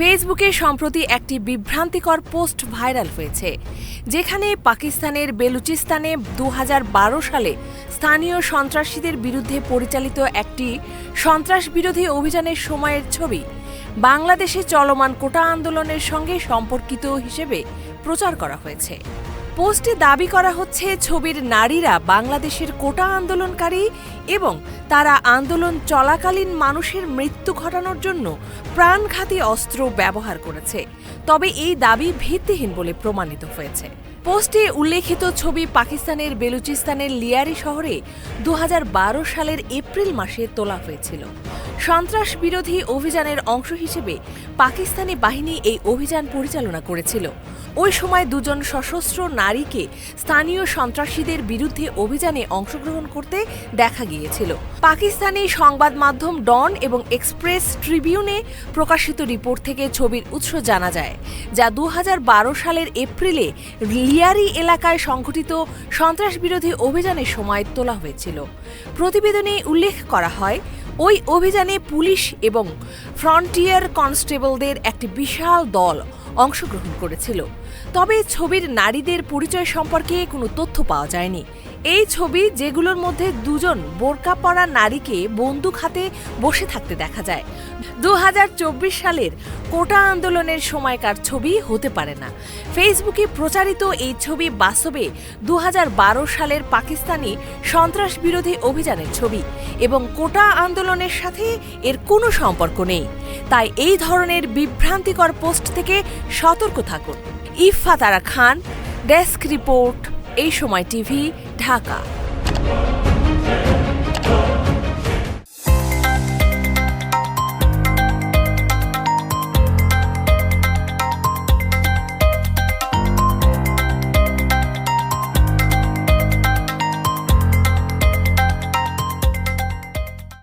ফেসবুকে সম্প্রতি একটি বিভ্রান্তিকর পোস্ট ভাইরাল হয়েছে, যেখানে পাকিস্তানের বেলুচিস্তানে দু হাজার বারো সালে স্থানীয় সন্ত্রাসীদের বিরুদ্ধে পরিচালিত একটি সন্ত্রাস বিরোধী অভিযানের সময়ের ছবি বাংলাদেশে চলমান কোটা আন্দোলনের সঙ্গে সম্পর্কিত হিসেবে প্রচার করা হয়েছে। পোস্টে দাবি করা হচ্ছে ছবির নারীরা বাংলাদেশের কোটা আন্দোলনকারী এবং তারা আন্দোলন চলাকালীন মানুষের মৃত্যু ঘটানোর জন্য প্রাণঘাতী অস্ত্র ব্যবহার করেছে। তবে এই দাবি ভিত্তিহীন বলে প্রমাণিত হয়েছে। পোস্টে উল্লেখিত ছবি পাকিস্তানের বেলুচিস্তানের লিয়ারি শহরে দু হাজার বারো সালের এপ্রিল মাসে তোলা হয়েছিল। সন্ত্রাস বিরোধী অভিযানের অংশ হিসেবে পাকিস্তানি বাহিনী এই অভিযান পরিচালনা করেছিল। ওই সময় দুজন সশস্ত্র নারীকে স্থানীয় সন্ত্রাসীদের বিরুদ্ধে অভিযানে অংশগ্রহণ করতে দেখা গিয়েছিল। পাকিস্তানি সংবাদ মাধ্যম ডন এবং এক্সপ্রেস ট্রিবিউনে প্রকাশিত রিপোর্ট থেকে ছবির উৎস জানা যায়, যা দু হাজার বারো সালের এপ্রিলে লিয়ারি এলাকায় সংঘটিত সন্ত্রাস বিরোধী অভিযানের সময় তোলা হয়েছিল। প্রতিবেদনে উল্লেখ করা হয় ওই অভিযানে পুলিশ এবং ফ্রন্টিয়ার কনস্টেবলদের একটি বিশাল দল অংশগ্রহণ করেছিল। তবে ছবির নারীদের পরিচয় সম্পর্কে কোনো তথ্য পাওয়া যায়নি। এই ছবি যেগুলোর মধ্যে দুজন বোরকা পরা নারীকে বন্দুক হাতে বসে থাকতে দেখা যায়। দু হাজার চব্বিশ সালের কোটা আন্দোলনের সময়কার ছবি হতে পারে না। ফেসবুকে প্রচারিত এই ছবি বাস্তবে দু হাজার বারো সালের পাকিস্তানি সন্ত্রাস বিরোধী অভিযানের ছবি এবং কোটা আন্দোলনের সাথে এর কোনো সম্পর্ক নেই। তাই এই ধরনের বিভ্রান্তিকর পোস্ট থেকে সতর্ক থাকুন। ইফফা তারা খান, ডেস্ক রিপোর্ট, এই সময় টিভি ঢাকা।